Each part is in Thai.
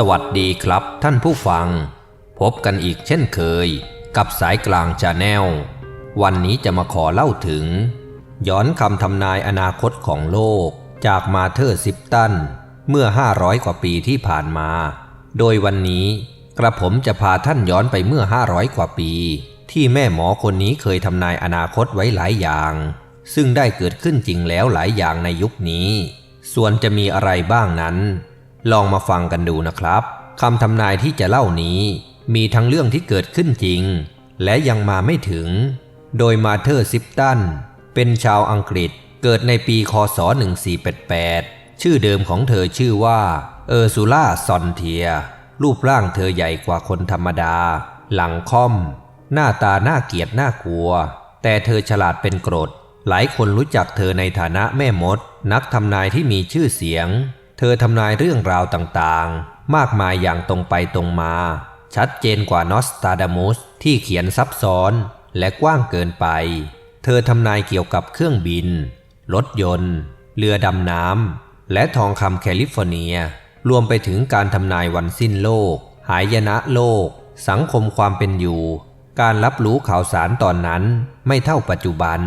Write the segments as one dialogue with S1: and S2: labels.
S1: สวัสดีครับท่านผู้ฟัง พบกันอีกเช่นเคย กับสายกลางชาแนล วันนี้จะมาขอเล่าถึง ย้อนคำทำนายอนาคตของโลก จากมาเธอร์ซิปตัน เมื่อ 500 กว่าปีที่ผ่านมา โดยวันนี้กระผมจะพาท่านย้อนไปเมื่อ 500 กว่าปี ที่แม่หมอคนนี้เคยทำนายอนาคตไว้หลายอย่าง ซึ่งได้เกิดขึ้นจริงแล้วหลายอย่างในยุคนี้ ส่วนจะมีอะไรบ้างนั้น ลองมาฟังกันดูนะครับคำทำนายที่จะเล่านี้ มีทั้งเรื่องที่เกิดขึ้นจริง และยังมาไม่ถึง โดยมาเธอร์ซิปตัน เป็นชาวอังกฤษเกิดในปีคศ 1488 ชื่อเดิมของเธอชื่อว่าเออร์ซูล่าซอนเทีย รูปร่างเธอใหญ่กว่าคนธรรมดา หลังค่อม หน้าตาน่าเกลียดน่ากลัว แต่เธอฉลาดเป็นกรด หลายคนรู้จักเธอในฐานะแม่มด นักทำนายที่มีชื่อเสียง เธอทำนายเรื่องราวต่างๆ มากมายอย่างตรงไปตรงมา ชัดเจนกว่านอสตาดามุสที่เขียนซับซ้อนและกว้างเกินไป เธอทำนายเกี่ยวกับเครื่องบิน รถยนต์ เรือดำน้ำ และทองคำแคลิฟอร์เนีย รวมไปถึงการทำนายวันสิ้นโลก หายนะโลก สังคมความเป็นอยู่ การรับรู้ข่าวสารตอนนั้นไม่เท่าปัจจุบัน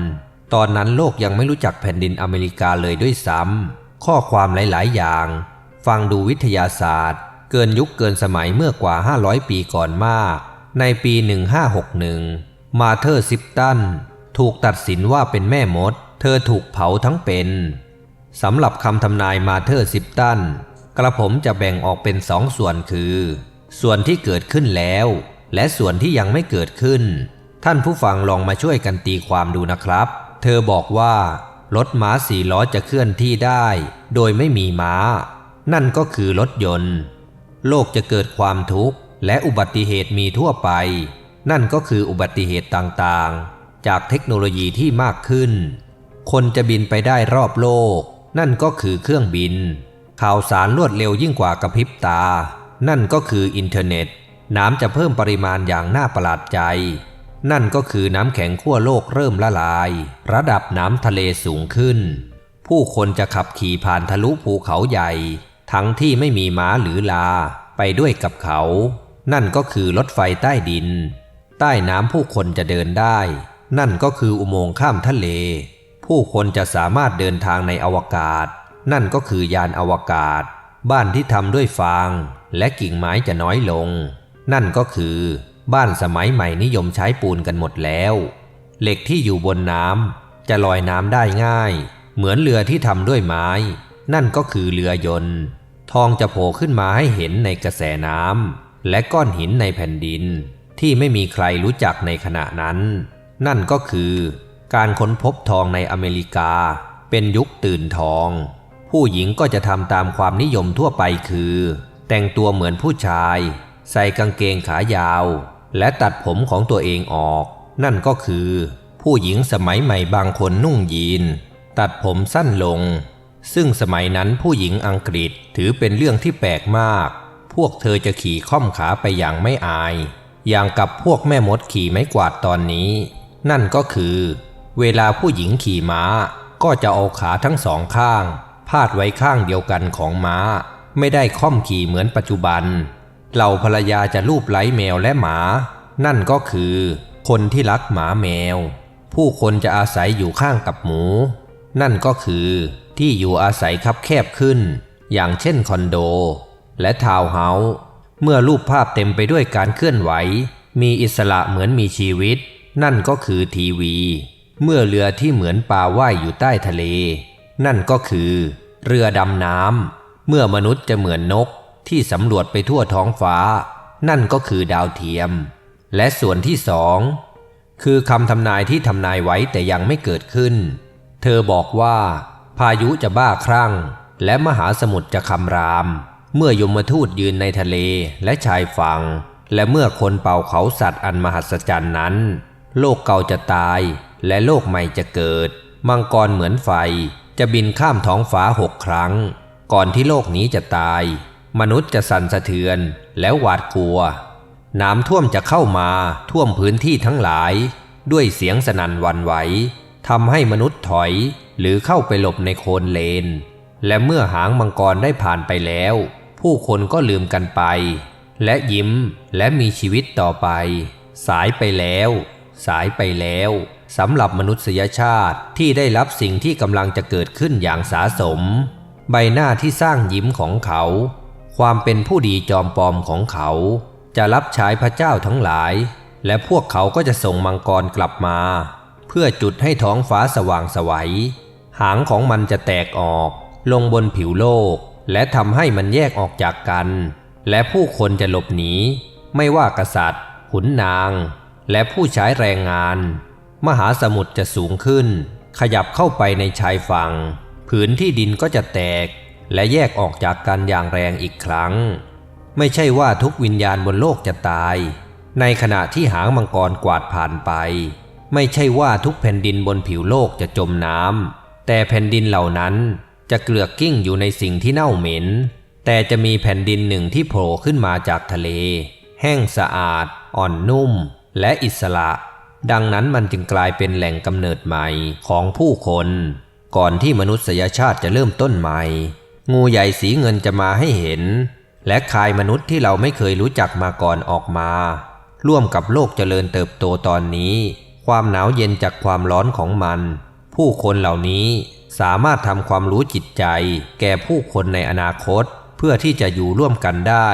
S1: ตอนนั้นโลกยังไม่รู้จักแผ่นดินอเมริกาเลยด้วยซ้ำ ข้อความหลาย ๆ อย่าง ฟังดูวิทยาศาสตร์ เกินยุคเกินสมัยเมื่อกว่า 500 ปีก่อนมาก ในปี 1561 มาเธอร์ซิปตัน ถูกตัดสินว่าเป็นแม่มด เธอถูกเผาทั้งเป็นสำหรับคำทำนายมาเธอร์ซิปตัน กระผมจะแบ่งออกเป็นสองส่วนคือ ส่วนที่เกิดขึ้นแล้ว และส่วนที่ยังไม่เกิดขึ้น ท่านผู้ฟังลองมาช่วยกันตีความดูนะครับ เธอบอกว่า รถม้าสี่ล้อจะเคลื่อนที่ได้ โดยไม่มีม้า นั่นก็คือรถยนต์ โลกจะเกิดความทุกข์และอุบัติเหตุมีทั่วไป นั่นก็คืออุบัติเหตุต่างๆ จากเทคโนโลยีที่มากขึ้น คนจะบินไปได้รอบโลก นั่นก็คือเครื่องบิน ข่าวสารรวดเร็วยิ่งกว่ากระพริบตา นั่นก็คืออินเทอร์เน็ต น้ำจะเพิ่มปริมาณอย่างน่าประหลาดใจ นั่นก็คือน้ำแข็งขั้วโลกเริ่มละลาย ระดับน้ำทะเลสูงขึ้น ผู้คนจะขับขี่ผ่านทะลุภูเขาใหญ่ ทั้งที่ไม่มีม้าหรือลาไปด้วยกับเขา นั่นก็คือรถไฟใต้ดิน ใต้น้ำผู้คนจะเดินได้ นั่นก็คืออุโมงค์ข้ามทะเล ผู้คนจะสามารถเดินทางในอวกาศ นั่นก็คือยานอวกาศ บ้านที่ทำด้วยฟาง และกิ่งไม้จะน้อยลง นั่นก็คือ บ้านสมัยใหม่นิยมใช้ปูนกันหมดแล้ว เหล็กที่อยู่บนน้ำจะลอยน้ำได้ง่าย เหมือนเรือที่ทำด้วยไม้ นั่นก็คือเรือยนต์ ทองจะโผล่ขึ้นมาให้เห็นในกระแสน้ำและก้อนหินในแผ่นดิน ที่ไม่มีใครรู้จักในขณะนั้น นั่นก็คือการค้นพบทองในอเมริกา เป็นยุคตื่นทอง ผู้หญิงก็จะทำตามความนิยมทั่วไปคือ แต่งตัวเหมือนผู้ชาย ใส่กางเกงขายาว และตัดผมของตัวเองออก นั่นก็คือ ผู้หญิงสมัยใหม่บางคนนุ่งยีน ตัดผมสั้นลง ซึ่งสมัยนั้นผู้หญิงอังกฤษถือเป็นเรื่องที่แปลกมาก พวกเธอจะขี่ค่อมขาไปอย่างไม่อาย อย่างกับพวกแม่มดขี่ไม้กวาดตอนนี้ นั่นก็คือ เวลาผู้หญิงขี่ม้า ก็จะเอาขาทั้งสองข้าง พาดไว้ข้างเดียวกันของม้า ไม่ได้ค่อมขี่เหมือนปัจจุบัน เหล่าภรรยาจะลูบไล้แมวและหมา นั่นก็คือ คนที่รักหมาแมว ผู้คนจะอาศัยอยู่ข้างกับหมู นั่นก็คือที่อยู่อาศัยคับแคบขึ้น อย่างเช่นคอนโด และทาวน์เฮาส์เมื่อรูปภาพเต็มไปด้วยการเคลื่อนไหว มีอิสระเหมือนมีชีวิต นั่นก็คือทีวี เมื่อเรือที่เหมือนปลาว่ายอยู่ใต้ทะเล นั่นก็คือ เรือดำน้ำเมื่อมนุษย์จะเหมือนนก ที่สำรวจไปทั่วท้องฟ้า นั่นก็คือดาวเทียม และส่วนที่สองคือคำทำนายที่ทำนายไว้แต่ยังไม่เกิดขึ้น เธอบอกว่า พายุจะบ้าคลั่ง และมหาสมุทรจะคำราม เมื่อยมทูตยืนในทะเลและชายฝั่ง และเมื่อคนเป่าเขาสัตว์อันมหัศจรรย์นั้น โลกเก่าจะตาย และโลกใหม่จะเกิด มังกรเหมือนไฟ จะบินข้ามท้องฟ้าหกครั้ง ก่อนที่โลกนี้จะตาย มนุษย์จะสั่นสะเทือนแล้วหวาดกลัว น้ำท่วมจะเข้ามาท่วมพื้นที่ทั้งหลาย ด้วยเสียงสนั่นวันไหวทำให้มนุษย์ถอยหรือเข้าไปหลบในโคลนเลน และเมื่อหางมังกรได้ผ่านไปแล้ว ผู้คนก็ลืมกันไป และยิ้มและมีชีวิตต่อไป สายไปแล้ว สายไปแล้วสำหรับมนุษยชาติที่ได้รับสิ่งที่กำลังจะเกิดขึ้นอย่างสาสม ใบหน้าที่สร้างยิ้มของเขา ความเป็นผู้ดีจอมปลอมของเขา จะรับใช้พระเจ้าทั้งหลาย และพวกเขาก็จะส่งมังกรกลับมา เพื่อจุดให้ท้องฟ้าสว่างไสวัย หางของมันจะแตกออก ลงบนผิวโลก และทำให้มันแยกออกจากกัน และผู้คนจะหลบหนีไม่ว่ากษัตริย์ ขุนนาง และผู้ใช้แรงงาน มหาสมุทรจะสูงขึ้น ขยับเข้าไปในชายฝั่ง ผืนที่ดินก็จะแตก และแยกออกจากกันอย่างแรงอีกครั้ง ไม่ใช่ว่าทุกวิญญาณบนโลกจะตาย ในขณะที่หางมังกรกวาดผ่านไป ไม่ใช่ว่าทุกแผ่นดินบนผิวโลกจะจมน้ำแต่แผ่นดินเหล่านั้นจะเกลือกกิ้งอยู่ในสิ่งที่เน่าเหม็น แต่จะมีแผ่นดินหนึ่งที่โผล่ขึ้นมาจากทะเล แห้งสะอาด อ่อนนุ่ม และอิสระ ดังนั้นมันจึงกลายเป็นแหล่งกำเนิดใหม่ของผู้คน ก่อนที่มนุษยชาติจะเริ่มต้นใหม่ งูใหญ่สีเงินจะมาให้เห็น และคายมนุษย์ที่เราไม่เคยรู้จักมาก่อนออกมา ร่วมกับโลกเจริญเติบโตตอนนี้ ความหนาวเย็นจากความร้อนของมัน ผู้คนเหล่านี้สามารถทำความรู้จิตใจ แก่ผู้คนในอนาคต เพื่อที่จะอยู่ร่วมกันได้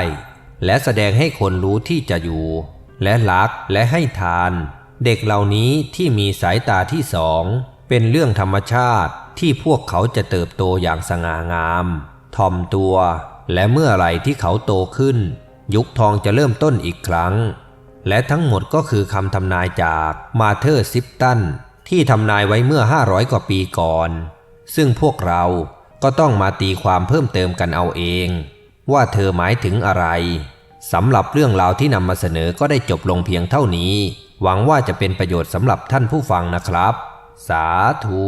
S1: และแสดงให้คนรู้ที่จะอยู่ และรักและให้ทาน เด็กเหล่านี้ที่มีสายตาที่สอง เป็นเรื่องธรรมชาติ ที่พวกเขาจะเติบโตอย่างสง่างามทอมตัว และเมื่อไรที่เขาโตขึ้น ยุคทองจะเริ่มต้นอีกครั้ง และทั้งหมดก็คือคำทำนายจากมาเธอร์ซิปตันที่ทำนายไว้เมื่อ 500 กว่าปีก่อน ซึ่งพวกเราก็ต้องมาตีความเพิ่มเติมกันเอาเอง ว่าเธอหมายถึงอะไรสำหรับเรื่องราวที่นำมาเสนอก็ได้จบลงเพียงเท่านี้ หวังว่าจะเป็นประโยชน์สำหรับท่านผู้ฟังนะครับ สาธุ